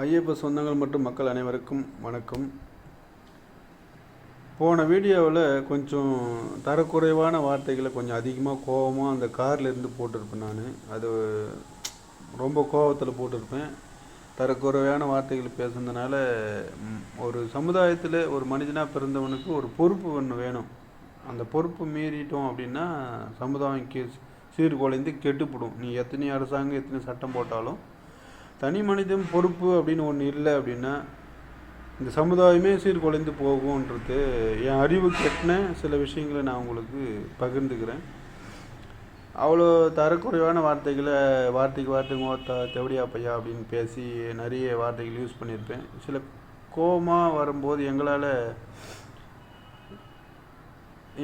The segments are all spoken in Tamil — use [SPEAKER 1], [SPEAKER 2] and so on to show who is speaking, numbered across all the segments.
[SPEAKER 1] ஐயப்ப சொந்தங்கள் மற்றும் மக்கள் அனைவருக்கும் வணக்கம். போன வீடியோவில் கொஞ்சம் தரக்குறைவான வார்த்தைகளை கொஞ்சம் அதிகமாக கோவமாக அந்த கார்லேருந்து போட்டிருப்பேன் நான். அது ரொம்ப கோவத்தில் போட்டிருப்பேன். தரக்குறைவான வார்த்தைகள் பேசுனதுனால ஒரு சமுதாயத்தில் ஒரு மனிதனாக பிறந்தவனுக்கு ஒரு பொறுப்பு ஒன்று வேணும். அந்த பொறுப்பு மீறிட்டோம் அப்படின்னா சமுதாயம் கே சீர்குலைந்து கெட்டுப்படும். நீ எத்தனை அரசாங்கம் எத்தனை சட்டம் போட்டாலும் தனி மனிதன் பொறுப்பு அப்படின்னு ஒன்று இல்லை அப்படின்னா இந்த சமுதாயமே சீர்குலைந்து போகும்ன்றது என் அறிவு கெட்டின சில விஷயங்களை நான் உங்களுக்கு பகிர்ந்துக்கிறேன். அவ்வளோ தரக்குறைவான வார்த்தைகளை வார்த்தைக்கு வார்த்தை மோத்தா தெவடியா பையா அப்படின்னு பேசி நிறைய வார்த்தைகள் யூஸ் பண்ணியிருப்பேன். சில கோபமாக வரும்போது எங்களால்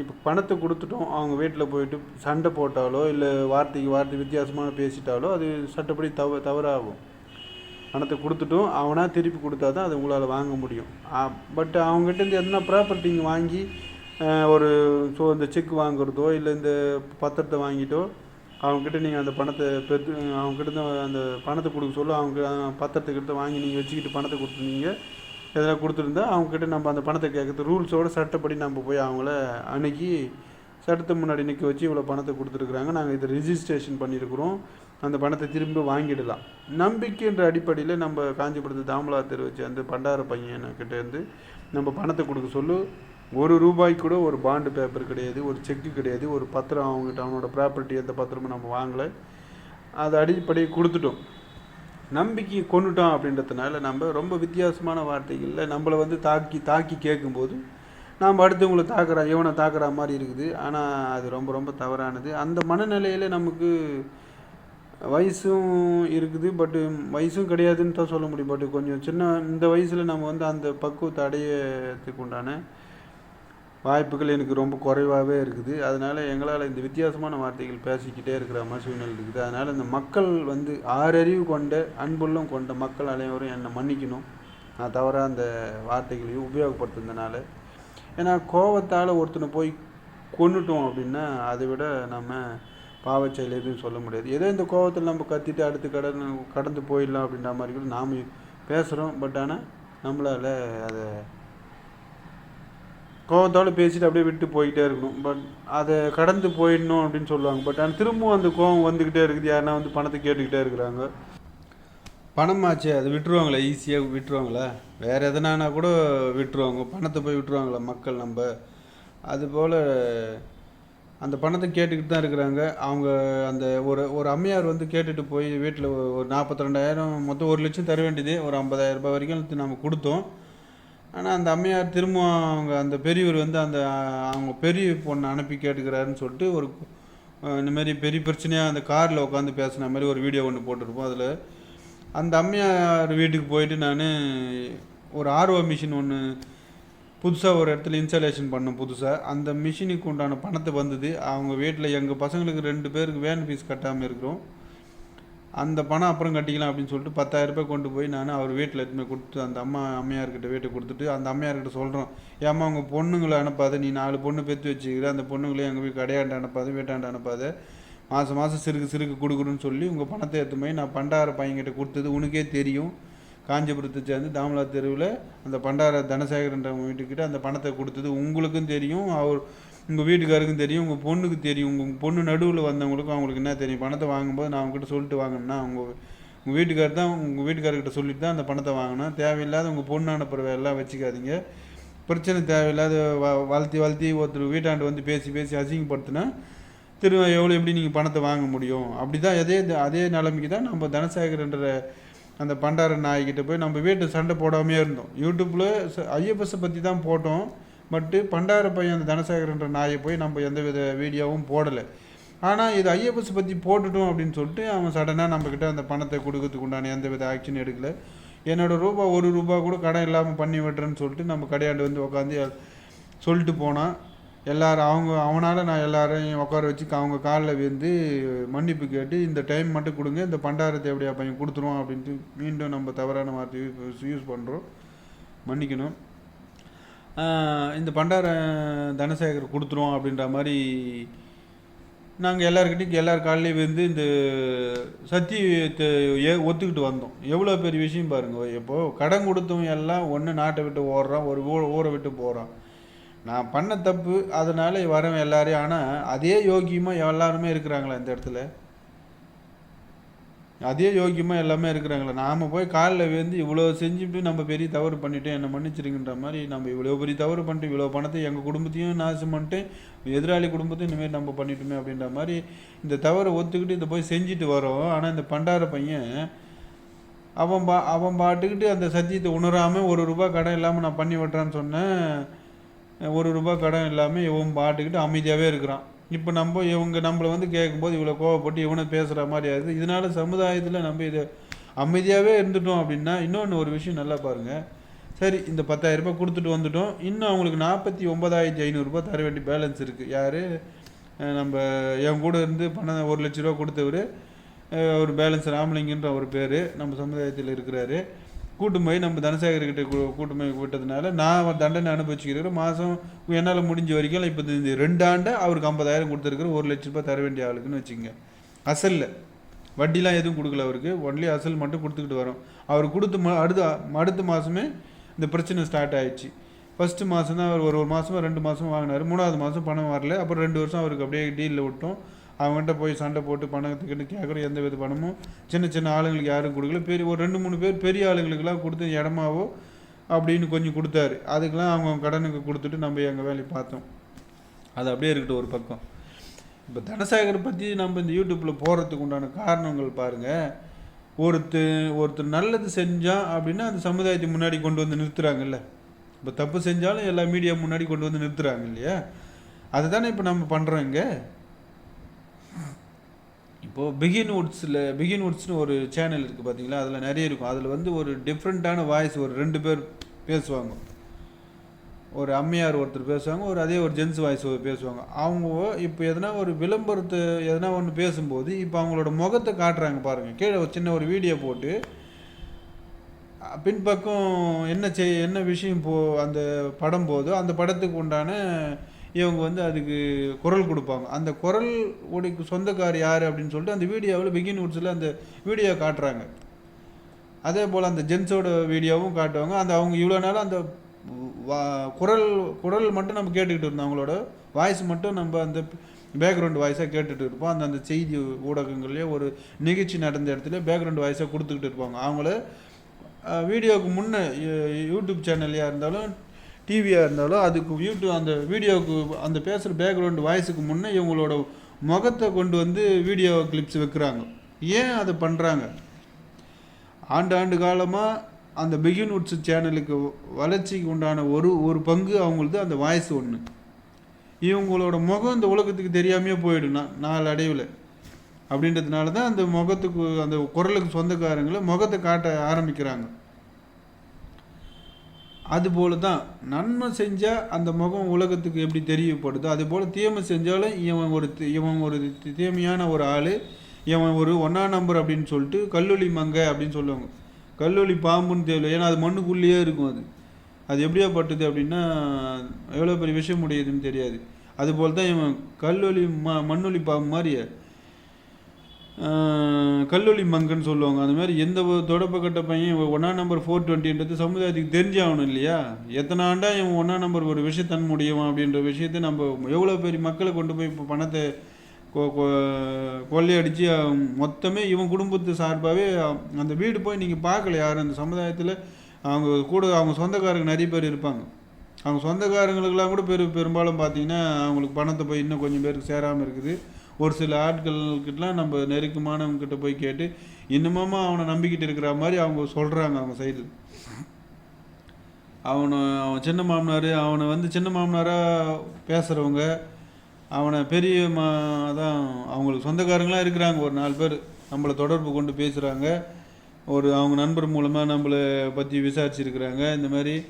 [SPEAKER 1] இப்போ பணத்தை கொடுத்துட்டோம். அவங்க வீட்டில் போயிட்டு சண்டை போட்டாலோ இல்லை வார்த்தைக்கு வார்த்தை வித்தியாசமாக பேசிட்டாலோ அது சட்டப்படி தவ தவறாகும். பணத்தை கொடுத்துட்டும் அவனாக திருப்பி கொடுத்தா தான் அது உங்களால் வாங்க முடியும். பட் அவங்ககிட்ட ப்ராப்பர்ட்டி ப்ராப்பர்ட்டிங்க வாங்கி ஒரு ஸோ இந்த செக் வாங்குறதோ இல்லை இந்த பத்திரத்தை வாங்கிட்டோ அவங்ககிட்ட நீங்கள் அந்த பணத்தை பெற்று அவங்ககிட்ட அந்த பணத்தை கொடுக்க சொல்ல அவங்க பத்திரத்துக்கிட்ட வாங்கி நீங்கள் வச்சுக்கிட்டு பணத்தை கொடுத்துருந்தீங்க எதனா கொடுத்துருந்தா அவங்ககிட்ட நம்ம அந்த பணத்தை கேட்குறது ரூல்ஸோட சட்டப்படி நம்ம போய் அவங்கள அணுகி சட்டத்தை முன்னாடி நிற்க வச்சு இவ்வளோ பணத்தை கொடுத்துருக்குறாங்க. நாங்கள் இதை ரிஜிஸ்ட்ரேஷன் பண்ணியிருக்கிறோம். அந்த பணத்தை திரும்ப வாங்கிடலாம். நம்பிக்கைன்ற அடிப்படையில் நம்ம காஞ்சிபுரத்து தாமலா தெரு வச்சு அந்த பண்டார பையன்கிட்டேருந்து நம்ம பணத்தை கொடுக்க சொல்லு. ஒரு ரூபாய்க்கு கூட ஒரு பாண்டு பேப்பர் கிடையாது ஒரு செக்கு கிடையாது ஒரு பத்திரம் அவங்ககிட்ட அவனோட ப்ராப்பர்ட்டி எந்த பத்திரமும் நம்ம வாங்கலை. அதை அடிப்படையை கொடுத்துட்டோம். நம்பிக்கை கொண்டுட்டோம் அப்படின்றதுனால நம்ம ரொம்ப வித்தியாசமான வார்த்தைகளில் நம்மளை வந்து தாக்கி தாக்கி கேட்கும்போது நாம் அடுத்தவங்களை தாக்குற இவனை தாக்குற மாதிரி இருக்குது. ஆனால் அது ரொம்ப ரொம்ப தவறானது. அந்த மனநிலையில் நமக்கு வயசும் இருக்குது பட்டு வயசும் கிடையாதுன்னு தான் சொல்ல முடியும். பட் கொஞ்சம் சின்ன இந்த வயசில் நம்ம வந்து அந்த பக்குவத்தை அடையத்துக்கு உண்டான வாய்ப்புகள் எனக்கு ரொம்ப குறைவாகவே இருக்குது. அதனால் எங்களால் இந்த வித்தியாசமான வார்த்தைகள் பேசிக்கிட்டே இருக்கிற மாதிரி சூழ்நிலை இருக்குது. அதனால் இந்த மக்கள் வந்து ஆறறிவு கொண்ட அன்புள்ளம் கொண்ட மக்கள் அனைவரும் என்னை மன்னிக்கணும். நான் தவறாக அந்த வார்த்தைகளையும் உபயோகப்படுத்துனதுனால. ஏன்னா கோவத்தால் ஒருத்தனை போய் கொண்டுட்டோம் அப்படின்னா அதை விட நம்ம பாவச்செயல் எதுவும் சொல்ல முடியாது. ஏதோ இந்த கோபத்தில் நம்ம கத்திட்டு அடுத்து கடந்து கடந்து போயிடலாம் அப்படின்ற மாதிரி கூட நாம் பேசுகிறோம் பட் ஆனால் நம்மளால் அதை கோவத்தோட பேசிட்டு அப்படியே விட்டு போய்கிட்டே இருக்கணும். பட் அதை கடந்து போயிடணும் அப்படின்னு சொல்லுவாங்க. பட் ஆனால் திரும்பவும் அந்த கோவம் வந்துக்கிட்டே இருக்குது. யாருன்னா வந்து பணத்தை கேட்டுக்கிட்டே இருக்கிறாங்க. பணமாச்சே அது விட்டுருவாங்களே? ஈஸியாக விட்டுருவாங்களா? வேறு எதனானா கூட விட்டுருவாங்க. பணத்தை போய் விட்டுருவாங்களா மக்கள் நம்ம? அதுபோல் அந்த பணத்தை கேட்டுக்கிட்டு தான் இருக்கிறாங்க. அவங்க அந்த ஒரு ஒரு அம்மையார் வந்து கேட்டுட்டு போய் வீட்டில் ஒரு நாற்பத்தி ரெண்டாயிரம் மொத்தம் ஒரு லட்சம் தர வேண்டியது. ஒரு ஐம்பதாயிரம் ரூபாய் வரைக்கும் நம்ம கொடுத்தோம். ஆனால் அந்த அம்மையார் திரும்ப அவங்க அந்த பெரியவர் வந்து அந்த அவங்க பெரிய பொண்ணை அனுப்பி கேட்டுக்கிறாருன்னு சொல்லிட்டு ஒரு இந்தமாரி இந்த மாதிரி பெரிய பிரச்சனையாக அந்த காரில் உட்காந்து பேசுன மாதிரி ஒரு வீடியோ ஒன்று போட்டிருப்போம் அதில். அந்த அம்மையார் வீட்டுக்கு போயிட்டு நான் ஒரு ஆர்ஓ மிஷின் ஒன்று புதுசாக ஒரு இடத்துல இன்ஸ்டாலேஷன் பண்ணோம் புதுசாக அந்த மிஷினுக்கு உண்டான பணத்தை வந்தது. அவங்க வீட்டில் எங்கள் பசங்களுக்கு ரெண்டு பேருக்கு வேன் ஃபீஸ் கட்டாமல் இருக்கிறோம். அந்த பணம் அப்புறம் கட்டிக்கலாம் அப்படின்னு சொல்லிட்டு பத்தாயிரம் ரூபாய் கொண்டு போய் நான் அவர் வீட்டில் எடுத்துமே கொடுத்து அந்த அம்மா அம்மையார்கிட்ட வீட்டை கொடுத்துட்டு அந்த அம்மையார்கிட்ட சொல்கிறோம் ஏம்மா உங்கள் பொண்ணுங்களை அனுப்பாத நீ நாலு பொண்ணு பெற்று வச்சுக்கிற அந்த பொண்ணுங்களையும் எங்கள் வீட்டு கடையாண்ட அனுப்பாத வீட்டாண்ட அனுப்பாத. மாதம் மாதம் சிறுக்கு சிறுக்கு கொடுக்குறேன்னு சொல்லி உங்கள் பணத்தை எடுத்து போய் நான் பண்டார பையன்கிட்ட கொடுத்தது உனக்கே தெரியும். காஞ்சிபுரத்தை சேர்ந்து தாமலா தெருவில் அந்த பண்டார தனசேகரன்றவங்க வீட்டுக்கிட்ட அந்த பணத்தை கொடுத்தது. உங்களுக்கும் தெரியும் அவர் உங்கள் வீட்டுக்காருக்கும் தெரியும் உங்கள் பொண்ணுக்கு தெரியும் உங்கள் பொண்ணு நடுவில் வந்தவங்களுக்கும் அவங்களுக்கு என்ன தெரியும்? பணத்தை வாங்கும்போது நான் அவங்ககிட்ட சொல்லிட்டு வாங்கினேன்னா அவங்க உங்கள் வீட்டுக்கார் தான் உங்கள் வீட்டுக்காரர்கிட்ட சொல்லிட்டு தான் அந்த பணத்தை வாங்கினேன் தேவையில்லாத உங்கள் பொண்ணு அனுப்புகிற எல்லாம் வச்சுக்காதீங்க. பிரச்சனை தேவையில்லாத வ வாழ்த்தி வாழ்த்தி ஒருத்தர் வீட்டாண்டு வந்து பேசி பேசி அசிங்கப்படுத்தினா திரும்ப எவ்வளோ எப்படி நீங்கள் பணத்தை வாங்க முடியும்? அப்படி தான் அதே அதே நிலைமைக்கு தான் நம்ம தனசேகரன்ற அந்த பண்டார நாய்கிட்ட போய் நம்ம வீட்டு சண்டை போடாமே இருந்தோம். யூடியூப்பில் ஐஎஃப்எஸை பற்றி தான் போட்டோம். பட்டு பண்டார பையன் அந்த தனசேகரன்ற நாயை போய் நம்ம எந்த வித வீடியோவும் போடலை. ஆனால் இது ஐஎஃப்எஸ் பற்றி போட்டுட்டோம் அப்படின்னு சொல்லிட்டு அவன் சடனாக நம்மக்கிட்ட அந்த பணத்தை கொடுக்கறதுக்கு உண்டான எந்த வித ஆக்ஷன் எடுக்கல. என்னோட ரூபா ஒரு ரூபா கூட கடன் இல்லாமல் பண்ணி விட்டுறேன்னு சொல்லிட்டு நம்ம கடையாண்டு வந்து உட்காந்து சொல்லிட்டு போனான். எல்லாரும் அவங்க அவனால் நான் எல்லாரையும் உட்கார வச்சு அவங்க காலில் விழுந்து மன்னிப்பு கேட்டு இந்த டைம் மட்டும் கொடுங்க இந்த பண்டாரத்தை எப்படியா பையன் கொடுத்துருவோம் அப்படின்ட்டு மீண்டும் நம்ம தவறான வார்த்தையை யூஸ் யூஸ் பண்ணுறோம் மன்னிக்கணும். இந்த பண்டார தனசேகர் கொடுத்துருவோம் அப்படின்ற மாதிரி நாங்கள் எல்லாருக்கிட்டையும் எல்லார் காலையும் வந்து இந்த சத்தியத்தை ஏ ஒத்துக்கிட்டு வந்தோம். எவ்வளோ பெரிய விஷயம் பாருங்க இப்போது கடன் கொடுத்தவங்க எல்லாம் ஒன்று நாட்டை விட்டு ஓடுறான் ஒரு ஊரை விட்டு போகிறான் நான் பண்ண தப்பு அதனால் வரேன் எல்லாரையும் ஆனால் அதே யோகியமாக எல்லாருமே இருக்கிறாங்களா இந்த இடத்துல? அதே யோகியமாக எல்லாமே இருக்கிறாங்களா? நாம் போய் காலில் விழுந்து இவ்வளோ செஞ்சுட்டு நம்ம பெரிய தவறு பண்ணிட்டோம் என்னை மன்னிச்சிருங்கன்ற மாதிரி நம்ம இவ்வளோ பெரிய தவறு பண்ணிட்டு இவ்வளோ பணத்தை எங்கள் குடும்பத்தையும் நாசம் பண்ணிட்டு எதிராளி குடும்பத்தையும் இனிமேல் நம்ம பண்ணிட்டோமே அப்படின்ற மாதிரி இந்த தவறை ஒத்துக்கிட்டு இதை போய் செஞ்சுட்டு வரோம். ஆனால் இந்த பண்டார பையன் அவன் பா அவன் பாட்டுக்கிட்டு அந்த சத்தியத்தை உணராமல் ஒரு ரூபா கடன் இல்லாமல் நான் பண்ணி விட்றேன்னு சொன்னேன். ஒரு ரூபா கடன் இல்லாமல் இவன் பாட்டுக்கிட்டு அமைதியாகவே இருக்கிறான். இப்போ நம்ம இவங்க நம்மளை வந்து கேட்கும்போது இவ்வளோ கோவப்பட்டு இவனை பேசுகிற மாதிரி ஆகுது இதனால சமுதாயத்தில் நம்ம இதை அமைதியாகவே இருந்துட்டோம் அப்படின்னா இன்னொன்று ஒரு விஷயம் நல்லா பாருங்கள் சரி இந்த பத்தாயிரம் ரூபாய் கொடுத்துட்டு வந்துட்டோம். இன்னும் அவங்களுக்கு நாற்பத்தி ஒன்பதாயிரத்தி ஐநூறுரூபா தர வேண்டிய பேலன்ஸ் இருக்குது யார்? நம்ம என் கூட இருந்து பணம் ஒரு லட்ச ரூபா கொடுத்தவர். ஒரு பேலன்ஸ் ராமலிங்கன்ற ஒரு பேர். நம்ம சமுதாயத்தில் இருக்கிறாரு. கூட்டு போய் நம்ம தனசேகர்கிட்ட கூ- கூட்டு போய் விட்டதுனால நான் தண்டனை அனுபவிச்சுக்கிறேன் மாதம் என்னால் முடிஞ்ச வரைக்கும் இப்போ இந்த ரெண்டு ஆண்டை அவருக்கு ஐம்பதாயிரம் கொடுத்துருக்குற ஒரு லட்ச ரூபாய் தர வேண்டிய ஆளுக்குன்னு வச்சுங்க அசலில். வட்டிலாம் எதுவும் கொடுக்கல அவருக்கு. ஒன்லி அசல் மட்டும் கொடுத்துக்கிட்டு வரோம். அவர் கொடுத்து அடுத்த அடுத்த மாதமே இந்த பிரச்சனை ஸ்டார்ட் ஆயிடுச்சு. ஃபஸ்ட்டு மாதம் தான் அவர் ஒரு ஒரு மாதமாக ரெண்டு மாதம் வாங்கினார். மூணாவது மாதம் பணம் வரல. அப்புறம் ரெண்டு வருஷம் அவருக்கு அப்படியே டீலில் விட்டோம். அவங்ககிட்ட போய் சண்டை போட்டு பணத்துக்கிட்டு கேட்குற எந்த வித பணமும் சின்ன சின்ன ஆளுங்களுக்கு யாரும் கொடுக்கல. பெரிய ஒரு ரெண்டு மூணு பேர் பெரிய ஆளுங்களுக்கெல்லாம் கொடுத்து இடமாவோ அப்படின்னு கொஞ்சம் கொடுத்தாரு. அதுக்கெல்லாம் அவங்க கடனுக்கு கொடுத்துட்டு நம்ம எங்கள் வேலையை பார்த்தோம். அது அப்படியே இருக்கட்டும் ஒரு பக்கம். இப்போ தனசேகர் பற்றி நம்ம இந்த யூடியூப்பில் போடுறதுக்கு உண்டான காரணங்கள் பாருங்கள் ஒருத்தர் ஒருத்தர் நல்லது செஞ்சான் அப்படின்னா அந்த சமுதாயத்தை முன்னாடி கொண்டு வந்து நிறுத்துறாங்கல்ல. இப்போ தப்பு செஞ்சாலும் எல்லா மீடியா முன்னாடி கொண்டு வந்து நிறுத்துறாங்க இல்லையா? அதை தானே இப்போ நம்ம பண்ணுறோம் இங்கே. இப்போது பிகின் வுட்ஸில் பிகின் வுட்ஸ்னு ஒரு சேனல் இருக்குது பார்த்தீங்களா அதில் நிறைய இருக்கும். அதில் வந்து ஒரு டிஃப்ரெண்ட்டான வாய்ஸ் ஒரு ரெண்டு பேர் பேசுவாங்க. ஒரு அம்மையார் ஒருத்தர் பேசுவாங்க ஒரு அதே ஒரு ஜென்ஸ் வாய்ஸ் பேசுவாங்க. அவங்க இப்போ எதனா ஒரு விளம்பரத்தை எதனா ஒன்று பேசும்போது இப்போ அவங்களோட முகத்தை காட்டுறாங்க பாருங்கள் கீழே ஒரு சின்ன ஒரு வீடியோ போட்டு பின்பக்கம் என்ன செய் என்ன விஷயம் போ அந்த படம் போதோ அந்த படத்துக்கு உண்டான இவங்க வந்து அதுக்கு குரல் கொடுப்பாங்க. அந்த குரல் உடைக்கு சொந்தக்கார் யார் அப்படின்னு சொல்லிட்டு அந்த வீடியோவில் பிகின் வுட்ஸில் அந்த வீடியோ காட்டுறாங்க. அதே போல் அந்த ஜென்ஸோட வீடியோவும் காட்டுவாங்க. அந்த அவங்க இவ்வளோ நாள் அந்த வா- குரல் குரல் மட்டும் நம்ம கேட்டுக்கிட்டு இருந்தோம். அவங்களோட வாய்ஸ் மட்டும் நம்ம அந்த பேக்ரவுண்ட் வாய்ஸாக கேட்டுட்டு இருப்போம். அந்த அந்த செய்தி ஊடகங்கள்லேயே ஒரு நிகழ்ச்சி நடந்த இடத்துல பேக்ரவுண்ட் வாய்ஸாக கொடுத்துக்கிட்டு இருப்பாங்க. அவங்கள வீடியோவுக்கு முன்னே யூடியூப் சேனல்லையாக இருந்தாலும் டிவியாக இருந்தாலும் அதுக்கு யூடியூப் அந்த வீடியோவுக்கு அந்த பேசுகிற பேக்ரவுண்ட் வாய்ஸுக்கு முன்னே இவங்களோட முகத்தை கொண்டு வந்து வீடியோ கிளிப்ஸ் வைக்கிறாங்க. ஏன் அதை பண்ணுறாங்க ஆண்டு ஆண்டு காலமாக அந்த பிகின் உட்ஸ் சேனலுக்கு வளர்ச்சிக்கு உண்டான ஒரு ஒரு பங்கு அவங்களது அந்த வாய்ஸ் ஒன்று இவங்களோட முகம் இந்த உலகத்துக்கு தெரியாமையே போயிடும் நாலு அடைவில். அப்படின்றதுனால தான் அந்த முகத்துக்கு அந்த குரலுக்கு சொந்தக்காரங்களை முகத்தை காட்ட ஆரம்பிக்கிறாங்க. அதுபோல தான் நன்மை செஞ்சால் அந்த முகம் உலகத்துக்கு எப்படி தெரியப்படுதோ அதுபோல் தீமை செஞ்சாலும் இவன் ஒரு தி- இவன் ஒரு தீமையான ஒரு ஆள் இவன் ஒரு ஒன்றா நம்பர் அப்படின்னு சொல்லிட்டு கல்லூலி மங்க அப்படின்னு சொல்லுவாங்க. கல்லூலி பாம்புன்னு தெரியல ஏன்னா அது மண்ணுக்குள்ளேயே இருக்கும் அது. அது எப்படியா பட்டுது அப்படின்னா எவ்வளோ பெரிய விஷயம் முடியுதுன்னு தெரியாது. அதுபோல் தான் இவன் கல்லூலி ம மண்ணொலி பாம்பு மாதிரி கல்லூலி மங்கன்னு சொல்லுவாங்க. அந்த மாதிரி எந்த ஒரு தொடப்பக்கட்ட பையன் ஒன்றா நம்பர் ஃபோர் டுவெண்ட்டின்றது சமுதாயத்துக்கு தெரிஞ்சாகணும் இல்லையா? எத்தனை ஆண்டா இவன் ஒன்றா நம்பர் ஒரு விஷயம் தன் முடியும் அப்படின்ற விஷயத்தை நம்ம எவ்வளோ பெரிய மக்களை கொண்டு போய் இப்போ பணத்தை கொ- கொ- கொள்ளையடிச்சு மொத்தமே இவன் குடும்பத்து சார்பாகவே அந்த வீடு போய் நீங்கள் பார்க்கல யாரும். அந்த சமுதாயத்தில் அவங்க கூட அவங்க சொந்தக்காரங்க நிறைய பேர் இருப்பாங்க. அவங்க சொந்தக்காரங்களுக்கெல்லாம் கூட பெரு பெரும்பாலும் பார்த்தீங்கன்னா அவங்களுக்கு பணத்தை போய் இன்னும் கொஞ்சம் பேருக்கு சேராமல் இருக்குது. ஒரு சில ஆட்கள்கிட்டலாம் நம்ம நெருக்கமானவங்ககிட்ட போய் கேட்டு இன்னமும் அவனை நம்பிக்கிட்டு இருக்கிற மாதிரி அவங்க சொல்கிறாங்க அவங்க சைடு அவனை அவன் சின்ன மாமனார் அவனை வந்து சின்ன மாமனாராக பேசுகிறவங்க அவனை பெரிய மா அதான் அவங்களுக்கு சொந்தக்காரங்களாம் இருக்கிறாங்க ஒரு நாலு பேர். நம்மளை தொடர்பு கொண்டு பேசுகிறாங்க ஒரு அவங்க நண்பர் மூலமாக நம்மளை பற்றி விசாரிச்சிருக்கிறாங்க. இந்த மாதிரி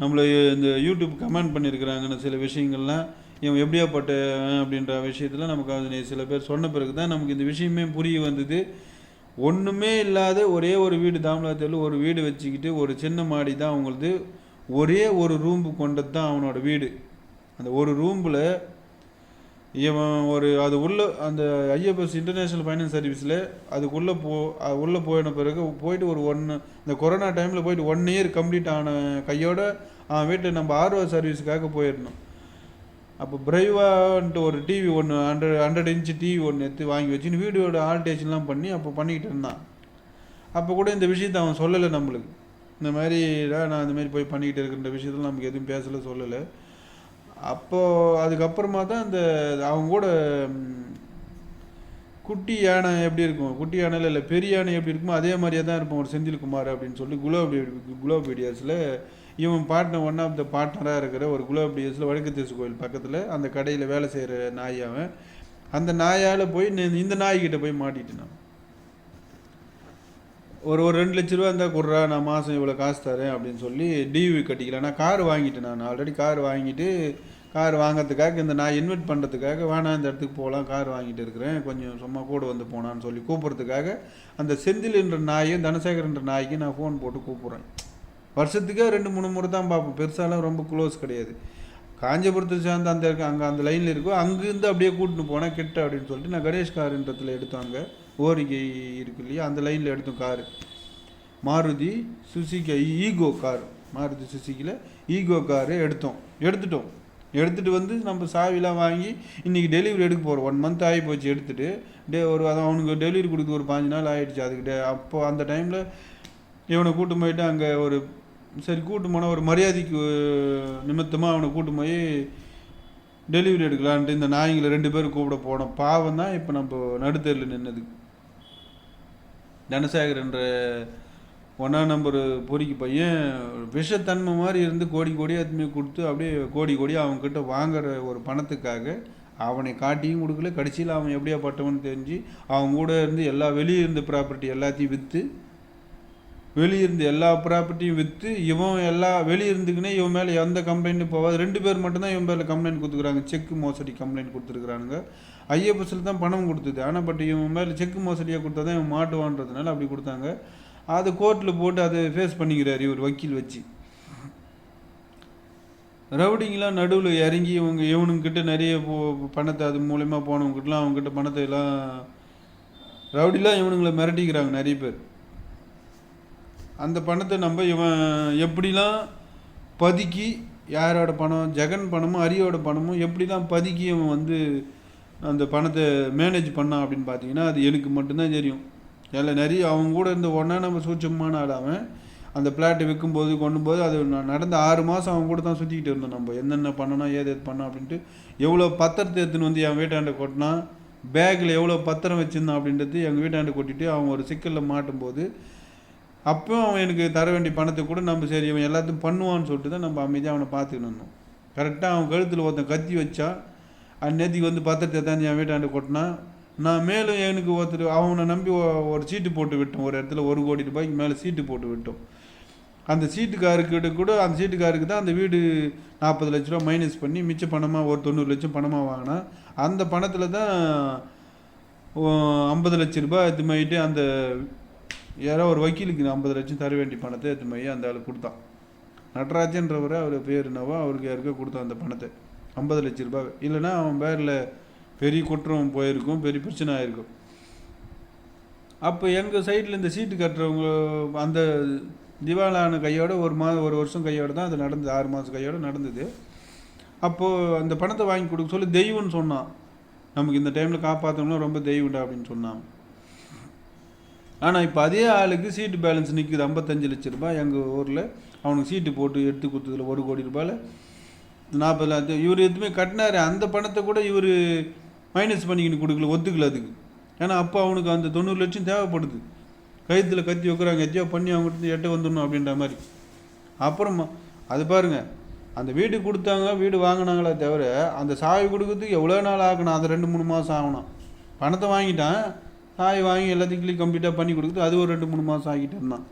[SPEAKER 1] நம்மளை இந்த யூடியூப் கமெண்ட் பண்ணியிருக்கிறாங்கன்னு சில விஷயங்கள்லாம் இவன் எப்படியாப்பட்ட அப்படின்ற விஷயத்தில் நமக்கு அது சில பேர் சொன்ன பிறகு தான் நமக்கு இந்த விஷயமே புரிய வந்தது. ஒன்றுமே இல்லாத ஒரே ஒரு வீடு தாமலாத்தேரில் ஒரு வீடு வச்சுக்கிட்டு ஒரு சின்ன மாடி தான் அவங்களது. ஒரே ஒரு ரூம்பு கொண்டது தான் அவனோட வீடு. அந்த ஒரு ரூம்பில் இவன் ஒரு அது உள்ள அந்த ஐஎஃப்எஸ் இன்டர்நேஷ்னல் ஃபைனான்ஸ் சர்வீஸில் அதுக்குள்ளே போ அது உள்ளே போயின பிறகு போயிட்டு ஒரு ஒன்று இந்த கொரோனா டைமில் போயிட்டு ஒன் இயர் கம்ப்ளீட் ஆன கையோட அவன் வீட்டை நம்ம ஆர்ஓ சர்வீஸுக்காக போயிடணும். அப்போ பிரைவான்ட்டு ஒரு டிவி ஒன்று ஹண்ட்ரட் ஹண்ட்ரட் இன்ச்சு டிவி ஒன்று எடுத்து வாங்கி வச்சுன்னு வீடியோட ஆல்டேஷன்லாம் பண்ணி அப்போ பண்ணிக்கிட்டு இருந்தான். அப்போ கூட இந்த விஷயத்தை அவன் சொல்லலை நம்மளுக்கு. இந்த மாதிரி நான் இந்த மாதிரி போய் பண்ணிக்கிட்டு இருக்கின்ற விஷயத்தில் நமக்கு எதுவும் பேசலை சொல்லலை. அப்போது அதுக்கப்புறமா தான் இந்த அவங்க கூட குட்டி யானை எப்படி இருக்கும்? குட்டி யானையில் இல்லை பெரிய யானை எப்படி இருக்குமோ அதே மாதிரியே தான் இருப்போம் ஒரு செந்தில்குமார் அப்படின்னு சொல்லி குலோபி குலோபீடியாஸில் இவன் பார்ட்னர் ஒன் ஆஃப் த பார்ட்னராக இருக்கிற ஒரு குலோபீடியாஸில் வடக்கு தேசு கோயில் பக்கத்தில் அந்த கடையில் வேலை செய்கிற நாய் அவன். அந்த நாயால் போய் இந்த நாய்கிட்ட போய் மாட்டிட்டேன் நான் ஒரு ஒரு ரெண்டு லட்ச ரூபா இருந்தால் கொடுறா நான் மாதம் இவ்வளோ காசு தரேன் அப்படின்னு சொல்லி டிவி கட்டிக்கலாம் நான் கார் வாங்கிட்டேன் நான் ஆல்ரெடி கார் வாங்கிட்டு கார் வாங்குறதுக்காக இந்த நான் இன்வெர்ட் பண்ணுறதுக்காக வேணாம் இந்த இடத்துக்கு போகலாம் கார் வாங்கிட்டு இருக்கிறேன் கொஞ்சம் சும்மா கூட வந்து போனான்னு சொல்லி கூப்பிட்றதுக்காக அந்த செந்தில் என்ற நாயும் தனசேகர் என்ற நாய்க்கு நான் ஃபோன் போட்டு கூப்பிட்றேன். வருஷத்துக்கே ரெண்டு மூணு முறை தான் பார்ப்போம். பெருசாலாம் ரொம்ப க்ளோஸ் கிடையாது. காஞ்சிபுரத்தை சேர்ந்து அந்த அங்கே அந்த லைனில் இருக்கோ அங்கேருந்து அப்படியே கூட்டின்னு போனேன் கிட்ட அப்படின்னு சொல்லிட்டு நான் கணேஷ் காருன்றத்தில் எடுத்தோம் அங்கே. ஓரிகை இருக்கு இல்லையா? அந்த லைனில் எடுத்தோம் car. Maruti Suzuki Eeco car Maruti சுசுக்கியில் Eeco car எடுத்தோம். எடுத்துட்டோம். எடுத்துகிட்டு வந்து நம்ம சாவிலாம் வாங்கி இன்றைக்கி டெலிவரி எடுக்க போகிறோம் ஒன் மந்த் ஆகி போச்சு எடுத்துகிட்டு டே ஒரு அதான் அவனுக்கு டெலிவரி கொடுத்து ஒரு பாஞ்சு நாள் ஆகிடுச்சு அதுக்கு டே அப்போ அந்த டைமில் இவனை கூட்டம் போயிட்டு அங்கே ஒரு சரி கூட்டு போனால் ஒரு மரியாதைக்கு நிமித்தமாக அவனை கூட்டு போய் டெலிவரி எடுக்கலான்ட்டு இந்த நாய்ங்களை ரெண்டு பேரும் கூப்பிட போனோம். பாவம் தான் இப்போ நம்ம நடுத்தெருவில் நின்னது. தனசேகர் ஒன்றாம் நம்பர் பொறிக்கு பையன் விஷத்தன்மை மாதிரி இருந்து கோடி கோடியாக எதுவுமே கொடுத்து அப்படியே கோடி கோடியாக அவங்கக்கிட்ட வாங்குற ஒரு பணத்துக்காக அவனை காட்டியும் கொடுக்கல. கடைசியில் அவன் எப்படியா பட்டவன்னு தெரிஞ்சு அவன் கூட இருந்து எல்லா வெளியே இருந்த ப்ராப்பர்ட்டி எல்லாத்தையும் விற்று வெளியே இருந்து எல்லா ப்ராப்பர்ட்டியும் விற்று இவன் எல்லா வெளியே இருந்துக்குன்னே இவன் மேலே எந்த கம்ப்ளைண்ட்டும் போகாது. ரெண்டு பேர் மட்டும்தான் இவன் மேலே கம்ப்ளைண்ட் கொடுத்துக்குறாங்க. செக் மோசடி கம்ப்ளைண்ட் கொடுத்துருக்குறானுங்க. ஐஎஃப்எஸ்ல தான் பணம் கொடுத்தது. ஆனால் பட் இவன் மேலே செக் மோசடியாக கொடுத்தா தான் இவன் மாட்டுவான்றதுனால அப்படி கொடுத்தாங்க. அதை கோர்ட்டில் போட்டு அதை ஃபேஸ் பண்ணிக்கிறார் இவர் வக்கீல் வச்சு. ரவுடிங்கெலாம் நடுவில் இறங்கி இவங்க இவனுங்கிட்ட நிறைய போ பணத்தை அது மூலயமா போனவங்ககிட்டலாம் அவங்ககிட்ட பணத்தை எல்லாம் ரவுடிலாம் இவனுங்களை மிரட்டிக்கிறாங்க நிறைய பேர். அந்த பணத்தை நம்ம இவன் எப்படிலாம் பதுக்கி யாரோட பணம் ஜெகன் பணமும் ஹரியோட பணமும் எப்படிலாம் பதுக்கி இவன் வந்து அந்த பணத்தை மேனேஜ் பண்ணான் அப்படின்னு பார்த்தீங்கன்னா அது எனக்கு மட்டும்தான் தெரியும். அதில் நிறைய அவங்க கூட இருந்த ஒன்றா நம்ம சூட்சமான ஆள் அவன். அந்த பிளாட்டை விற்கும்போது கொண்டு போது அது நடந்த ஆறு மாதம் அவங்க கூட தான் சுற்றிக்கிட்டு இருந்தோம் நம்ம. என்னென்ன பண்ணணும் ஏது எது பண்ணோம் அப்படின்ட்டு எவ்வளோ பத்திரத்தை எடுத்துன்னு வந்து என் வீட்டாண்ட கொட்டினான் பேக்கில் எவ்வளோ பத்திரம் வச்சுருந்தான் அப்படின்றது எங்கள் வீட்டாண்ட கொட்டிட்டு அவன் ஒரு சிக்கலில் மாட்டும்போது அப்போ அவன் எனக்கு தர வேண்டிய பணத்தை கூட நம்ம சரி இவன் எல்லாத்தையும் பண்ணுவான்னு சொல்லிட்டு தான் நம்ம அமைதியாக அவனை பார்த்துக்கணும் கரெக்டாக அவன் கழுத்தில் ஒருத்தன் கத்தி வச்சா அந்நேத்திக்கு வந்து பத்திரத்தை தான் என் வீட்டாண்டு கொட்டினான் நான் மேலும் எனக்கு ஒருத்தர் அவனை நம்பி ஒரு சீட்டு போட்டு விட்டோம். ஒரு இடத்துல ஒரு கோடி ரூபாய்க்கு மேலே சீட்டு போட்டு விட்டோம். அந்த சீட்டுக்காருக்கிட்ட கூட அந்த சீட்டுக்காருக்கு தான் அந்த வீடு நாற்பது லட்ச ரூபா மைனஸ் பண்ணி மிச்ச பணமாக ஒரு தொண்ணூறு லட்சம் பணமாக வாங்கினான் அந்த பணத்தில் தான் ஐம்பது லட்ச ரூபாய் எடுத்துமாயிட்டு அந்த யாரோ ஒரு வக்கீலுக்கு ஐம்பது லட்சம் தர வேண்டிய பணத்தை எடுத்துமாயி அந்த ஆள் கொடுத்தான். நடராஜன்றவர் அவர் பேர் என்னவோ அவருக்கு யாருக்கோ கொடுத்தான் அந்த பணத்தை. ஐம்பது லட்சம் ரூபாய். இல்லைன்னா அவன் பேரில் பெரிய குற்றம் போயிருக்கும் பெரிய பிரச்சனை ஆயிருக்கும். அப்போ எங்கள் சைடில் இந்த சீட்டு கட்டுறவங்க அந்த திவாலான கையோட ஒரு மாதம் ஒரு வருஷம் கையோடு தான் அது நடந்தது ஆறு மாதம் கையோடு நடந்தது. அப்போது அந்த பணத்தை வாங்கி கொடுக்க சொல்லி தெய்வம்னு சொன்னான். நமக்கு இந்த டைமில் காப்பாற்றணும் ரொம்ப தெய்வம்டா அப்படின்னு சொன்னான். ஆனால் இப்போ அதே ஆளுக்கு சீட்டு பேலன்ஸ் நிற்குது ஐம்பத்தஞ்சு லட்ச ரூபாய் எங்கள் ஊரில். அவனுக்கு சீட்டு போட்டு எடுத்து கொடுத்ததுல ஒரு கோடி ரூபாயில். நாற்பது லட்சம் இவர் எதுவுமே கட்டினாரு. அந்த பணத்தை கூட இவர் மைனஸ் பண்ணிக்கின்னு கொடுக்கல ஒத்துக்கல அதுக்கு. ஏன்னா அப்போ அவனுக்கு அந்த தொண்ணூறு லட்சம் தேவைப்படுது. கயித்துல கத்தி வைக்கிறாங்க எத்தையோ பண்ணி அவங்ககிட்ட எட்ட வந்துடணும் அப்படின்ற மாதிரி. அப்புறமா அது பாருங்க அந்த வீடு கொடுத்தாங்க வீடு வாங்கினாங்களே தவிர அந்த சாவி கொடுக்கறதுக்கு எவ்வளோ நாள் ஆகணும்? அது ரெண்டு மூணு மாதம் ஆகணும். பணத்தை வாங்கிட்டான். ஆய் வாங்கி எல்லாத்தையும் கிளி கம்ப்ளீட்டாக பண்ணி கொடுக்குது அது ஒரு ரெண்டு மூணு மாதம் ஆகிட்டு இருந்தான்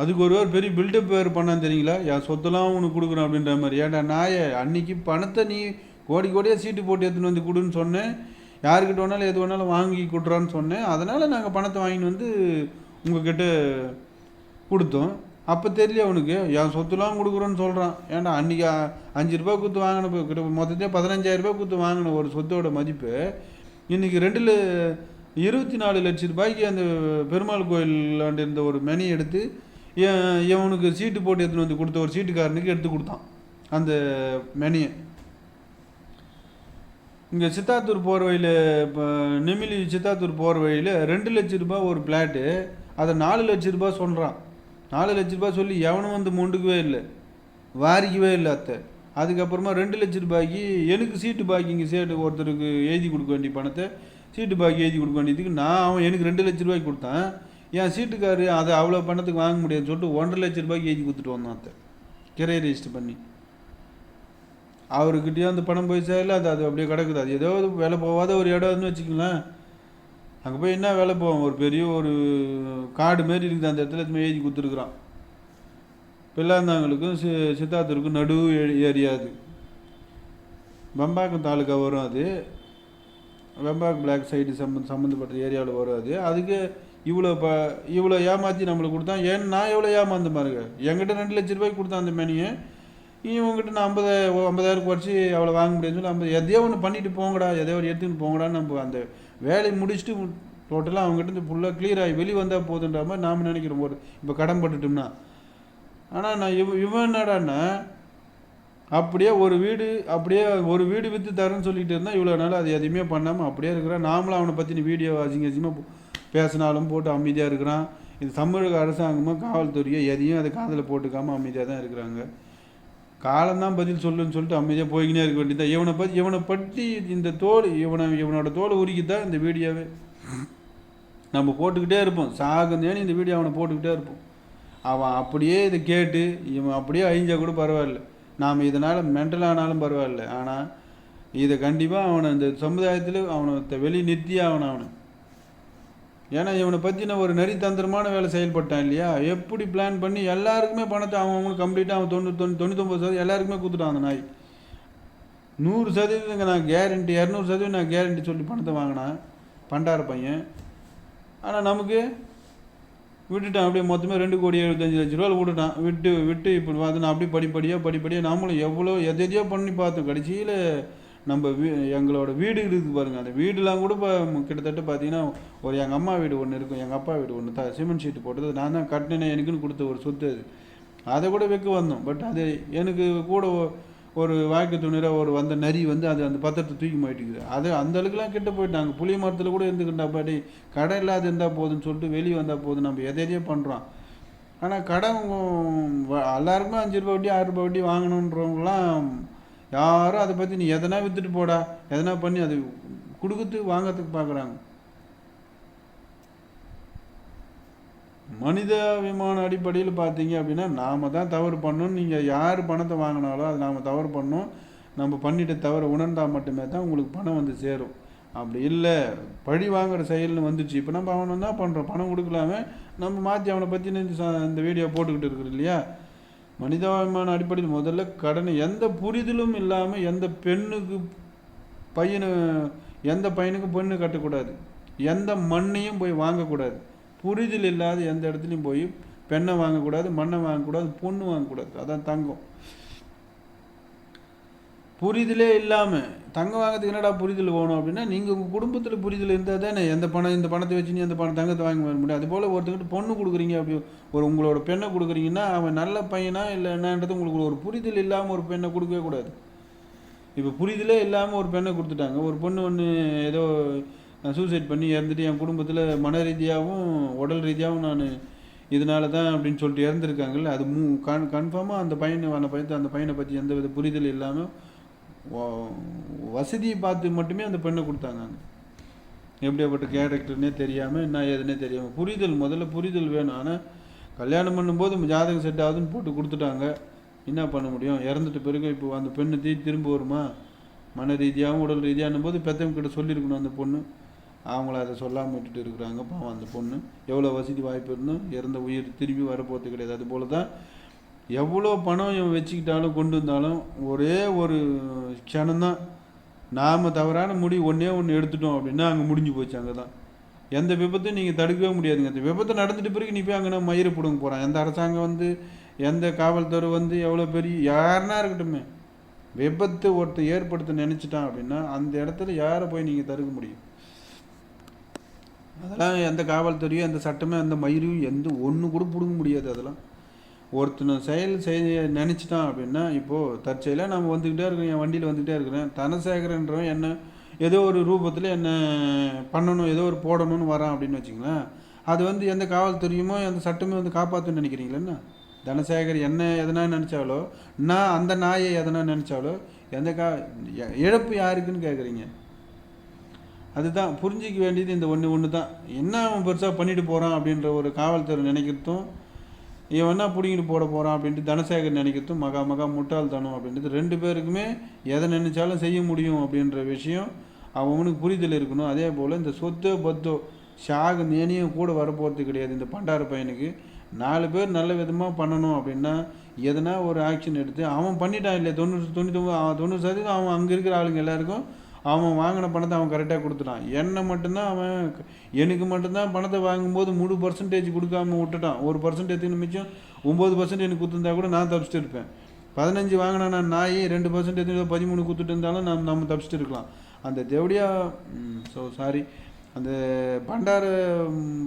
[SPEAKER 1] அதுக்கு ஒரு ஒரு பெரிய பில்டப் வேறு பண்ணான்னு தெரியுங்களா? என் சொத்தெல்லாம் உனக்கு கொடுக்குறேன் அப்படின்ற மாதிரி. ஏன்டா நாயே அன்னைக்கு பணத்தை நீ கோடி கோடியாக சீட்டு போட்டு எடுத்துன்னு வந்து கொடுன்னு சொன்னேன். யாருக்கிட்ட வேணாலும் எது வேணாலும் வாங்கி கொடுறான்னு சொன்னேன். அதனால் நாங்கள் பணத்தை வாங்கின்னு வந்து உங்ககிட்ட கொடுத்தோம். அப்போ தெரியல அவனுக்கு என் சொத்துலாம் கொடுக்குறோன்னு சொல்கிறான் ஏன்டா அன்றைக்கி அஞ்சு ரூபா கொடுத்து வாங்கின கிட்ட மொத்தத்தையே பதினஞ்சாயிரம் ரூபாய் கொடுத்து வாங்கின ஒரு சொத்தோட மதிப்பு இன்றைக்கி ரெண்டில் இருபத்தி நாலு லட்சம் ரூபாய்க்கு அந்த பெருமாள் கோயிலாண்டு இருந்த ஒரு மணி எடுத்து என் இவனுக்கு சீட்டு போட்டு எடுத்துன்னு வந்து கொடுத்த ஒரு சீட்டுக்காரனுக்கு எடுத்து கொடுத்தான் அந்த மணியை. இங்கே சித்தாத்தூர் போகிற வழியில் இப்போ நெமிலி சித்தாத்தூர் போகிற வழியில் ரெண்டு லட்ச ரூபாய் ஒரு பிளாட்டு அதை நாலு லட்ச ரூபாய் சொல்கிறான் நாலு லட்ச ரூபாய் சொல்லி எவனும் வந்து மொண்டுக்கவே இல்லை. வாரிக்கவே இல்லை அத்தை. அதுக்கப்புறமா ரெண்டு லட்ச ரூபாய்க்கு எனக்கு சீட்டு பாக்கி இங்கே சேட்டு ஒருத்தருக்கு எழுதி கொடுக்க வேண்டிய பணத்தை சீட்டு பாக்கி எழுதி கொடுக்க வேண்டியதுக்கு நான் அவன் எனக்கு ரெண்டு லட்ச ரூபாய்க்கு கொடுத்தான். என் சீட்டுக்காரு அதை அவ்வளோ பணத்துக்கு வாங்க முடியாதுன்னு சொல்லிட்டு ஒன்றரை லட்ச ரூபாய்க்கு எழுதி கொடுத்துட்டு வந்தான் அத்தை. கிரை ரெஜிஸ்டர் பண்ணி. அவர்கிட்டயே அந்த பணம் போய் சேரல அது அது அப்படியே கிடக்குது. அது ஏதோ வேலை போகாத ஒரு இடம்னு வச்சுக்கங்களேன். அங்கே போய் என்ன வேலை போவோம் ஒரு பெரிய ஒரு காடு மாரி இருக்குது அந்த இடத்துல எழுதி கொடுத்துருக்குறான். பிள்ளாந்தாங்களுக்கும் சி சித்தார்த்தருக்கும் நடு ஏரியா அது வெம்பாக்கம் தாலுக்கா வரும் அது. வெம்பாக்கம் பிளாக் சைடு சம்மந்த சம்மந்தப்பட்ட ஏரியாவில் வரும் அது. அதுக்கு இவ்வளோ ப இவ்வளோ ஏமாற்றி நம்மளுக்கு கொடுத்தான். ஏன் நான் எவ்வளோ ஏமாந்த பாருங்க. என்கிட்ட ரெண்டு லட்ச ரூபாய்க்கு கொடுத்தான் அந்த மேனியை இவங்ககிட்ட நான் ஐம்பது ஐம்பதாயிரம் குறைச்சி அவ்வளோ வாங்க முடியாதுன்னு சொல்லி ஐம்பது எதையோ ஒன்று பண்ணிட்டு போங்கடா எதையோ ஒரு எடுத்துன்னு போங்கடான்னு நம்ம அந்த வேலையை முடிச்சுட்டு டோட்டலாக அவங்ககிட்ட இந்த ஃபுல்லாக கிளியர் ஆகி வெளியே வந்தால் போதுன்ற மாதிரி நாம் நினைக்கிறோம். ஒரு இப்போ கடன் பட்டுட்டோம்னா. ஆனால் நான் இவ இவன் என்னடான்னா அப்படியே ஒரு வீடு அப்படியே ஒரு வீடு விற்று தரேன்னு சொல்லிட்டு இருந்தால் இவ்வளோ நாள் அது எதையுமே பண்ணாமல் அப்படியே இருக்கிறான். நாமளும் அவனை பற்றின வீடியோ அசிங்க அசிங்கமாக பேசினாலும் போட்டு அமைதியாக இருக்கிறான். இது தமிழக அரசாங்கமோ காவல்துறையோ எதையும் அதை காதில் போட்டுக்காமல் அமைதியாக தான் இருக்கிறாங்க. காலம்தான் பதில் சொல்லுன்னு சொல்லிட்டு அமைதியாக போய்கினே இருக்க வேண்டியதான் இவனை பற்றி இவனை பற்றி இந்த தோல் இவனை இவனோட தோலை உருக்கி தான் இந்த வீடியோவே. நம்ம போட்டுக்கிட்டே இருப்போம். சாகுந்தேன்னு இந்த வீடியோ அவனை போட்டுக்கிட்டே இருப்போம். அவன் அப்படியே இதை கேட்டு இவன் அப்படியே அழிஞ்சா கூட பரவாயில்ல. நாம் இதனால் மென்டல் ஆனாலும் பரவாயில்ல. ஆனால் இதை கண்டிப்பாக அவனை இந்த சமுதாயத்தில் அவனை வெளியே வெளி நிறுத்தியே அவனை அவனை. ஏன்னா இவனை பற்றின ஒரு நரித்தந்திரமான வேலை செயல்பட்டான் இல்லையா? எப்படி பிளான் பண்ணி எல்லாருக்குமே பணத்தை அவன் அவங்களுக்கு கம்ப்ளீட்டாக அவன் தொண்ணூற்றி தொண்ணூ தொண்ணூத்தொம்பது சதவீதம் எல்லாருக்குமே கொடுத்துட்டான் அந்த நாய். நூறு சதவீதங்க நான் கேரண்டி இரநூறு சதவீதம் நான் கேரண்டி சொல்லி பணத்தை வாங்கினேன். பண்டார பையன். ஆனால் நமக்கு விட்டுட்டான். அப்படியே மொத்தமே ரெண்டு கோடி எழுபத்தஞ்சு லட்ச ரூபா விட்டுட்டான். விட்டு விட்டு இப்போ பார்த்தோன்னா நான் அப்படியே படிப்படியாக படிப்படியாக நாமளும் எவ்வளோ எதையோ பண்ணி பார்த்தோம். கடைசியில் நம்ம வீ எங்களோட வீடு இருக்குது பாருங்கள் அந்த வீடுலாம் கூட இப்போ கிட்டத்தட்ட பார்த்தீங்கன்னா ஒரு எங்கள் அம்மா வீடு ஒன்று இருக்கும். எங்கள் அப்பா வீடு ஒன்று தான் சிமெண்ட் ஷீட்டு போட்டது. நான் தான் கட்டினேன். எனக்குன்னு கொடுத்த ஒரு சொத்து அது. அதை கூட வைக்க வந்தோம். பட் அது எனக்கு கூட ஒரு வாழ்க்கை துணிராக ஒரு வந்த நரி வந்து அது அந்த பத்திரத்தை தூக்கி மாட்டிக்குது. அது அந்த அளவுக்குலாம் கிட்ட போயிட்டாங்க புளிய மரத்தில் கூட இருந்துக்கிட்டா பாடி கடை இல்லாத இருந்தால் போதும்னு சொல்லிட்டு வெளியே வந்தால் போதும். நம்ம எதை எதையோ பண்ணுறோம் ஆனால் கடன் எல்லாருக்குமே அஞ்சு ரூபா வட்டி ஆறு ரூபா வட்டி வாங்கணுன்றவங்களாம் யாரும் அதை பற்றி நீ எதனா விற்றுட்டு போடா. எதனா பண்ணி அது கொடுக்கறதுக்கு வாங்கிறதுக்கு பார்க்குறாங்க மனிதாபிமான அடிப்படையில் பார்த்தீங்க அப்படின்னா நாம் தான் தவறு பண்ணணும். நீங்கள் யார் பணத்தை வாங்கினாலும் அது நாம் தவறு பண்ணோம் நம்ம பண்ணிட்ட தவறை உணர்ந்தால் மட்டுமே தான் உங்களுக்கு பணம் வந்து சேரும். அப்படி இல்லை பழி வாங்குற செயல்னு வந்துச்சு. இப்போ நம்ம அவனை தான் பண்ணுறோம் பணம் கொடுக்கலாம. நம்ம மாற்றி அவனை பற்றி இந்த இந்த வீடியோ போட்டுக்கிட்டு இருக்கிறோம் இல்லையா? மனிதாபிமான அடிப்படையில் முதல்ல கடனை எந்த புரிதலும் இல்லாமல் எந்த பெண்ணுக்கு பையனு எந்த பையனுக்கும் பொண்ணு கட்டக்கூடாது. எந்த மண்ணையும் போய் வாங்கக்கூடாது. புரிதல் இல்லாத எந்த இடத்துலையும் போய் பெண்ணை வாங்கக்கூடாது மண்ணை வாங்கக்கூடாது பொண்ணு வாங்கக்கூடாது. அதான் தங்கம். புரிதலே இல்லாமல் தங்கம் வாங்குறதுக்கு என்னடா புரிதல் வேணும் அப்படின்னா நீங்கள் உங்கள் குடும்பத்தில் புரிதல் இருந்தால் தானே எந்த பணம் இந்த பணத்தை வச்சு நீ அந்த பணம் தங்கத்தை வாங்கி வர முடியும். அதுபோல் ஒருத்தங்கிட்ட பொண்ணு கொடுக்குறீங்க அப்படி ஒரு உங்களோட பெண்ணை கொடுக்குறீங்கன்னா அவன் நல்ல பையனா இல்லை என்னன்றது உங்களுக்கு ஒரு புரிதல் இல்லாமல் ஒரு பெண்ணை கொடுக்கவே கூடாது. இப்போ புரிதலே இல்லாமல் ஒரு பெண்ணை கொடுத்துட்டாங்க. ஒரு பொண்ணு ஒன்று ஏதோ சூசைட் பண்ணி இறந்துட்டு என் குடும்பத்தில் மன ரீதியாகவும் உடல் ரீதியாகவும் நான் இதனால தான் அப்படின்னு சொல்லிட்டு இறந்துருக்காங்கல்ல அது மூ கன் கன்ஃபார்மாக அந்த பையனை அந்த பையனை அந்த பையனை பற்றி எந்த வித புரிதல் இல்லாமல் வசதியை பார்த்து மட்டுமே அந்த பெண்ணை கொடுத்தாங்க எப்படியாப்பட்ட கேரக்டர்னே தெரியாமல் என்ன ஏதுன்னே தெரியாமல் புரிதல் முதல்ல புரிதல் வேணும். ஆனால் கல்யாணம் பண்ணும்போது ஜாதகம் செட் ஆகுதுன்னு போட்டு கொடுத்துட்டாங்க. என்ன பண்ண முடியும்? இறந்துட்ட பிறகு இப்போ அந்த பெண்ணு தீ திரும்ப வருமா? மன ரீதியாகவும் உடல் ரீதியாகும் போது பெற்றவங்க கிட்ட சொல்லியிருக்கணும் அந்த பொண்ணு. அவங்கள அதை சொல்லாமல் விட்டுட்டு இருக்கிறாங்க. பாவம் அந்த பொண்ணு. எவ்வளோ வசதி வாய்ப்பு இருந்தும் இறந்த உயிர் திரும்பி வரப்போகிறது கிடையாது. அதுபோல தான் எவ்வளோ பணம் இவன் வச்சுக்கிட்டாலும் கொண்டு வந்தாலும் ஒரே ஒரு க்ஷணம்தான். நாம் தவறான முடிவு ஒன்றே ஒன்று எடுத்துட்டோம் அப்படின்னா அங்கே முடிஞ்சு போச்சு அங்கே தான் எந்த விபத்தையும் நீங்கள் தடுக்கவே முடியாதுங்க. அந்த விபத்து நடந்துட்டு பிறகு நீ போய் அங்கே மயிறு பிடுங்க போகிறான் எந்த அரசாங்கம் வந்து எந்த காவல்துறை வந்து எவ்வளோ பெரிய யாருன்னா இருக்கட்டுமே விபத்து ஒருத்தர் ஏற்படுத்த நினச்சிட்டான் அப்படின்னா அந்த இடத்துல யாரை போய் நீங்கள் தடுக்க முடியும்? அதெல்லாம் எந்த காவல்துறையும் எந்த சட்டமே அந்த மயிரும் எந்த ஒன்று கூட பிடுங்க முடியாது அதெல்லாம். ஒருத்தனை செயல் செய்ய நினச்சிட்டான் அப்படின்னா இப்போது தற்செயலாக நம்ம வந்துக்கிட்டே இருக்கிறேன் என் வண்டியில் வந்துக்கிட்டே இருக்கிறேன். தனசேகரன்றவன் என்ன ஏதோ ஒரு ரூபத்தில் என்ன பண்ணணும் ஏதோ ஒரு போடணும்னு வரான் அப்படின்னு வச்சுங்களேன் அது வந்து எந்த காவல்துறையுமோ எந்த சட்டமே வந்து காப்பாற்றுன்னு நினைக்கிறீங்களேண்ணா தனசேகர் என்ன எதனா நினச்சாலோ நான் அந்த நாயை எதனா நினச்சாலோ எந்த கா இழப்பு யாருக்குன்னு கேட்குறீங்க அதுதான் புரிஞ்சிக்க வேண்டியது இந்த ஒன்று ஒன்று தான் என்ன அவன் பெருசாக பண்ணிட்டு போகிறான் அப்படின்ற ஒரு காவல்துறை நினைக்கிறதும் இவன் என்ன பிடிங்கிட்டு போட போகிறான் அப்படின்ட்டு தனசேகர் நினைக்கிறதும் மகா மகா முட்டாள்தனம் அப்படின்றது. ரெண்டு பேருக்குமே எதை நினைச்சாலும் செய்ய முடியும் அப்படின்ற விஷயம் அவனுக்கு புரிதல் இருக்கணும். அதே போல் இந்த சொத்தோ பத்தோ ஷாகு நேனியும் கூட வரப்போகிறது கிடையாது இந்த பண்டார பையனுக்கு. நாலு பேர் நல்ல விதமாக பண்ணணும் அப்படின்னா எதனா ஒரு ஆக்ஷன் எடுத்து அவன் பண்ணிட்டான் இல்லையா? தொண்ணூறு தொண்ணூற்றி தொண்ணூறு சதவீதம் அவன் அங்கே இருக்கிற ஆளுங்க எல்லாருக்கும் அவன் வாங்கின பணத்தை அவன் கரெக்டாக கொடுத்துட்டான். என்னை மட்டும்தான் அவன் எனக்கு மட்டும்தான் பணத்தை வாங்கும்போது மூணு பர்சன்டேஜ் கொடுக்காம விட்டுட்டான். ஒரு பர்சன்டேஜ் மிச்சம் ஒம்பது பர்சன்ட் எனக்கு கொடுத்துருந்தா கூட நான் தப்பிச்சிட்டு இருப்பேன். பதினஞ்சு வாங்கினா நான் நாய் ரெண்டு பர்சன்டேஜ் பதிமூணு கொடுத்துட்டு இருந்தாலும் நம்ம நம்ம தப்பிச்சிட்டு இருக்கலாம். அந்த தேவடியா ஸோ சாரி அந்த பண்டார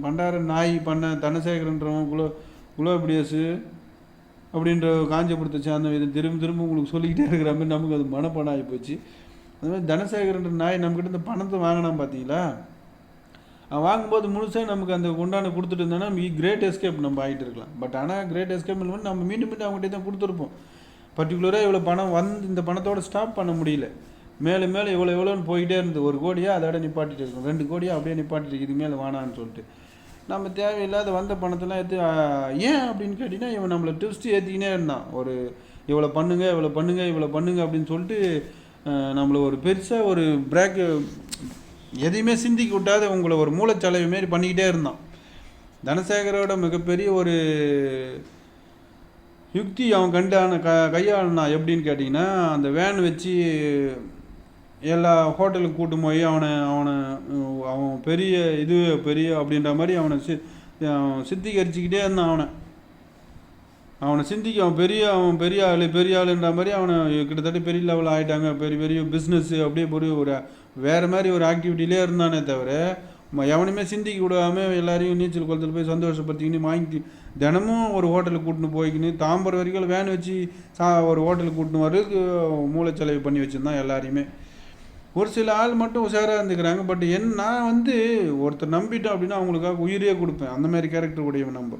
[SPEAKER 1] பண்டார நாய் பண்ண தனசேகரன்றவன் குலோ குலோபிடியஸு அப்படின்ற காஞ்சப்படுத்த சேர்ந்த இதை திரும்ப திரும்ப உங்களுக்கு சொல்லிக்கிட்டே இருக்கிற மாதிரி நமக்கு அது மனப்பாடம் ஆகி போச்சு. அது மாதிரி தனசேகரன்ற நாய் நம்மக்கிட்ட இந்த பணத்தை வாங்கினான் பார்த்தீங்களா? அவன் வாங்கும்போது முழுசாக நமக்கு அந்த உண்டான கொடுத்துட்டு இருந்தோன்னா கிரேட் எஸ்கேப் நம்ம ஆகிட்டு இருக்கலாம். பட் ஆனால் கிரேட் எஸ்கேப் இல்லாமல் நம்ம மீண்டும் மீண்டும் அவங்ககிட்ட தான் கொடுத்துருப்போம். பர்டிகுலராக இவ்வளோ பணம் வந்து இந்த பணத்தோட ஸ்டாப் பண்ண முடியல. மேலே மேலே இவ்வளோ இவ்வளோன்னு போயிட்டே இருந்தது. ஒரு கோடியாக அதோட நிப்பாட்டிட்டு இருக்கும். ரெண்டு கோடியாக அப்படியே நிப்பாட்டிட்டு இதுக்கு மேலே வேணான்னு சொல்லிட்டு. நம்ம தேவையில்லாத வந்த பணத்தெல்லாம் எடுத்து ஏன்? அப்படின்னு கேட்டிங்கன்னா இவன் நம்மளை ட்விஸ்ட்டு ஏற்றிக்கினே இருந்தான். ஒரு இவ்வளோ பண்ணுங்க இவ்வளோ பண்ணுங்க இவ்வளோ பண்ணுங்க அப்படின்னு சொல்லிட்டு நம்மளை ஒரு பெருசாக ஒரு பிரேக்கு எதையுமே சிந்திக்க விட்டாத உங்களை ஒரு மூளைச்சலவை மாரி பண்ணிக்கிட்டே இருந்தான். தனசேகரோட மிகப்பெரிய ஒரு யுக்தி அவன் கண்டான க கையாளனா எப்படின்னு கேட்டிங்கன்னா அந்த வேன் வச்சு எல்லா ஹோட்டலுக்கு கூட்டு போய் அவனை அவனை அவன் பெரிய இது பெரிய அப்படின்ற மாதிரி அவனை சி அவன் சித்திகரிச்சுக்கிட்டே இருந்தான் அவனை. அவனை சிந்திக்க அவன் பெரிய அவன் பெரிய ஆள் பெரிய ஆளுன்ற மாதிரி அவனை கிட்டத்தட்ட பெரிய லெவல் ஆகிட்டாங்க பெரிய பெரிய பிஸ்னஸ்ஸு அப்படியே பெரிய ஒரு வேறு மாதிரி ஒரு ஆக்டிவிட்டிலே இருந்தானே தவிர எவனுமே சிந்திக்க விடாம எல்லாரையும் நீச்சல் குளத்தில் போய் சந்தோஷப்படுத்திக்கின்னு வாங்கி தினமும் ஒரு ஹோட்டலுக்கு கூட்டின்னு போய்க்கின்னு தாம்பரம் வரைக்கும் வேன் வச்சு சா ஒரு ஹோட்டலுக்கு கூட்டின்னு வரதுக்கு மூளைச்சலவை பண்ணி வச்சுருந்தான் எல்லாரையுமே. ஒரு சில ஆள் மட்டும் உஷாராக இருந்துக்கிறாங்க. பட் என் நான் வந்து ஒருத்தர் நம்பிட்டோம் அப்படின்னா அவங்களுக்காக உயிரே கொடுப்பேன். அந்த மாதிரி கேரக்டர் உடையவன் நம்ம.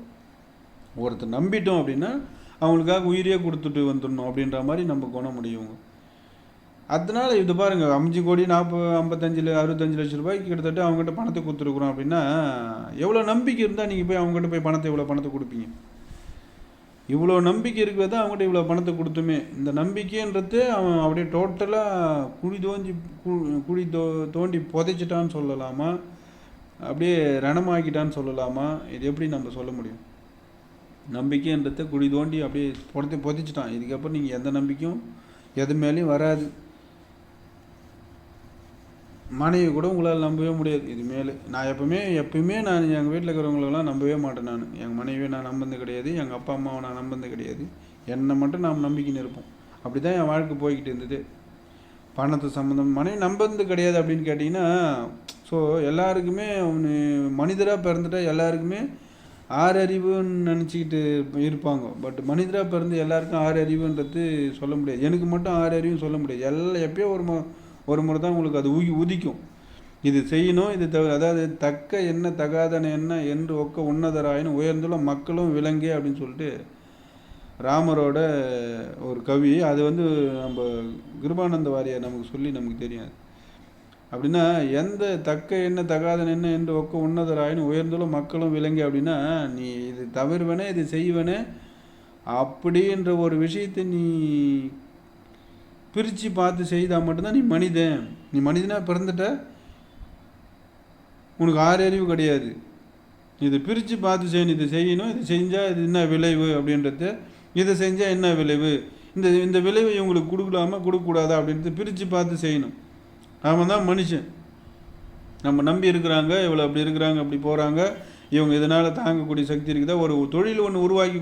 [SPEAKER 1] ஒருத்தர் நம்பிட்டோம் அப்படின்னா அவங்களுக்காக உயிரியே கொடுத்துட்டு வந்துடணும் அப்படின்ற மாதிரி நம்ம குணம் முடியும் அதனால் இது பாருங்கள் அஞ்சு கோடி நாற்பது ஐம்பத்தஞ்சில் அறுபத்தஞ்சு லட்சம் ரூபாய்க்கு கிட்டத்தட்ட அவங்ககிட்ட பணத்தை கொடுத்துருக்குறோம் அப்படின்னா எவ்வளோ நம்பிக்கை இருந்தால் நீங்கள் போய் அவங்ககிட்ட போய் பணத்தை இவ்வளோ பணத்தை கொடுப்பீங்க. இவ்வளோ நம்பிக்கை இருக்கிறது தான் அவங்ககிட்ட இவ்வளோ பணத்தை கொடுத்துமே. இந்த நம்பிக்கைன்றது அவன் அப்படியே டோட்டலாக குழி தோஞ்சி கு- குழி தோ தோண்டி புதைச்சிட்டான்னு சொல்லலாமா? அப்படியே ரணமாக்கிட்டான்னு சொல்லலாமா? இது எப்படி நம்ம சொல்ல முடியும்? நம்பிக்கைன்றத குழி தோண்டி அப்படியே புதைச்சி புதைச்சிட்டான். இதுக்கப்புறம் நீங்கள் எந்த நம்பிக்கையும் எது மேலேயும் வராது. மனைவி கூட உங்களால் நம்பவே முடியாது. இது மேலே நான் எப்பவுமே எப்பயுமே நான் எங்கள் வீட்டில் இருக்கிறவங்களெல்லாம் நம்பவே மாட்டேன் நான். எங்கள் மனைவியை நான் நம்புறது கிடையாது. எங்கள் அப்பா அம்மாவை நான் நம்பது கிடையாது. என்னை மட்டும் நாம் நம்பிக்கைன்னு இருப்போம். அப்படி தான் என் வாழ்க்கை போய்கிட்டு இருந்தது. பணத்து சம்மந்தம் மனைவி நம்புறது கிடையாது அப்படின்னு கேட்டிங்கன்னா ஸோ எல்லாருக்குமே ஒன்று மனிதராக பிறந்துட்டா எல்லாருக்குமே ஆறு அறிவுன்னு நினச்சிக்கிட்டு இருப்பாங்க. பட் மனிதராக பிறந்து எல்லாருக்கும் ஆறு அறிவுன்றது சொல்ல முடியாது. எனக்கு மட்டும் ஆறு அறிவுன்னு சொல்ல முடியாது. எல்லாம் எப்பயோ ஒரு மு ஒரு முறை தான் உங்களுக்கு அது உகி உதிக்கும். இது செய்யணும் இது தவிர அதாவது தக்க என்ன தகாதன என்ன என்று ஒக்க உன்னதராயினும் உயர்ந்துள்ள மக்களும் விலங்கே அப்படின்னு சொல்லிட்டு ராமரோட ஒரு கவி. அது வந்து நம்ம கிருபானந்த வாரியார் நமக்கு சொல்லி நமக்கு தெரியாது அப்படின்னா எந்த தக்க என்ன தகாத என்ன என்று ஒக்க உன்னதராயின்னு உயர்ந்துள்ள மக்களும் விளங்கி அப்படின்னா நீ இது தவிர்வனே இது செய்வனே அப்படின்ற ஒரு விஷயத்தை நீ பிரித்து பார்த்து செய்தால் மட்டும்தான் நீ மனிதன். நீ மனிதனாக பிறந்துட்ட உனக்கு ஆறு அறிவு கிடையாது. இதை பிரித்து பார்த்து செய்யணும் இதை செய்யணும் இது செஞ்சால் இது என்ன விளைவு? அப்படின்றது இதை செஞ்சால் என்ன விளைவு? இந்த இந்த விளைவை இவங்களுக்கு கொடுக்கலாமா கொடுக்கக்கூடாதா அப்படின்றது பிரித்து பார்த்து செய்யணும். அவன் தான் மனுஷன். நம்ம நம்பி இருக்கிறாங்க இவ்வளோ அப்படி இருக்கிறாங்க அப்படி போகிறாங்க இவங்க இதனால் தாங்கக்கூடிய சக்தி இருக்குதா ஒரு தொழில் ஒன்று உருவாக்கி